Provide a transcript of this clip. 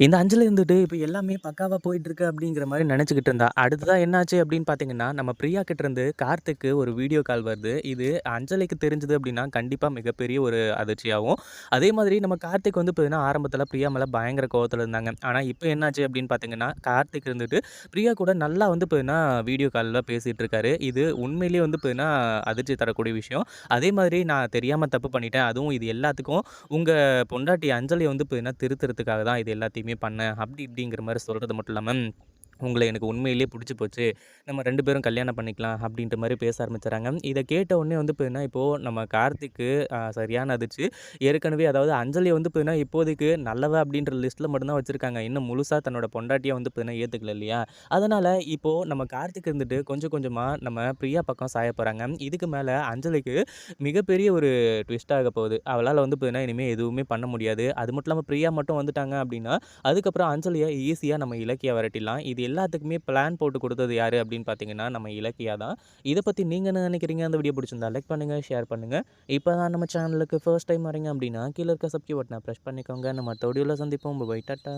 இந்த அஞ்சில் இருந்துட்டு இப்போ எல்லாமே பக்காவாக போயிட்டுருக்கு அப்படிங்கிற மாதிரி நினச்சிக்கிட்டு இருந்தா. அடுத்ததாக என்னாச்சு அப்படின்னு பார்த்தீங்கன்னா, நம்ம பிரியா கிட்டேருந்து கார்த்திக்கு ஒரு வீடியோ கால் வருது. இது அஞ்சலிக்கு தெரிஞ்சது அப்படின்னா, கண்டிப்பாக மிகப்பெரிய ஒரு அதிர்ச்சியாகவும் அதே மாதிரி நம்ம கார்த்திக் வந்து பார்த்தீங்கன்னா, ஆரம்பத்தில் பிரியா மேலே பயங்கர கோவத்தில் இருந்தாங்க. ஆனால் இப்போ என்னாச்சு அப்படின்னு பார்த்தீங்கன்னா, கார்த்திக் இருந்துட்டு பிரியா கூட நல்லா வந்து பார்த்தீங்கன்னா, வீடியோ காலில் பேசிகிட்டு இருக்காரு. இது உண்மையிலேயே வந்து பார்த்தீங்கன்னா, அதிர்ச்சி தரக்கூடிய விஷயம். அதே மாதிரி நான் தெரியாமல் தப்பு பண்ணிட்டேன். அதுவும் இது எல்லாத்துக்கும் உங்கள் பொண்டாட்டி அஞ்சலிய வந்து பார்த்தீங்கன்னா, திருத்துறதுக்காக தான் இது எல்லாத்தையுமே பண்ணேன். அப்படி இப்படிங்கிற மாதிரி சொல்றது மட்டும் இல்லாமல் உங்களை எனக்கு உண்மையிலேயே பிடிச்சி போச்சு. நம்ம ரெண்டு பேரும் கல்யாணம் பண்ணிக்கலாம் அப்படின்ற மாதிரி பேச ஆரம்பிச்சுறாங்க. இதை கேட்ட உடனே வந்து பார்த்தீங்கன்னா, இப்போது நம்ம கார்த்திக்கு சரியான அதிர்ச்சி. ஏற்கனவே அதாவது அஞ்சலிய வந்து பார்த்தீங்கன்னா, இப்போதைக்கு நல்லவ அப்படின்ற லிஸ்ட்டில் மட்டும்தான் வச்சுருக்காங்க இன்னும் முழுசாக தன்னோட பொண்டாட்டியை வந்து பார்த்தீங்கன்னா, ஏற்றுக்கல இல்லையா? அதனால் இப்போது நம்ம கார்த்திக் இருந்துட்டு கொஞ்சம் கொஞ்சமாக நம்ம பிரியா பக்கம் சாய போகிறாங்க இதுக்கு மேலே அஞ்சலிக்கு மிகப்பெரிய ஒரு ட்விஸ்ட் ஆக போகுது. அவளால் வந்து பார்த்தீங்கன்னா, இனிமேல் எதுவுமே பண்ண முடியாது. அது மட்டும் இல்லாமல் பிரியா மட்டும் வந்துட்டாங்க அப்படின்னா, அதுக்கப்புறம் அஞ்சலியை ஈஸியாக நம்ம இலக்கிய விரட்டிடலாம். இது எல்லாத்துக்குமே பிளான் போட்டு கொடுத்தது யாரு அப்படின்னு பார்த்தீங்கன்னா, நம்ம இலக்கியா தான். இதை பற்றி நீங்கள் என்ன நினைக்கிறீங்க அந்த வீடியோ பிடிச்சிருந்தா லைக் பண்ணுங்கள் ஷேர் பண்ணுங்க. இப்போ தான் நம்ம சேனலுக்கு ஃபர்ஸ்ட் டைம் வரீங்க அப்படின்னா, கீழே இருக்க சப்ஸ்கிரைப் பட்டனை பிரஸ் பண்ணிக்கோங்க. நம்ம தொடியில் சந்திப்போம். Bye tata.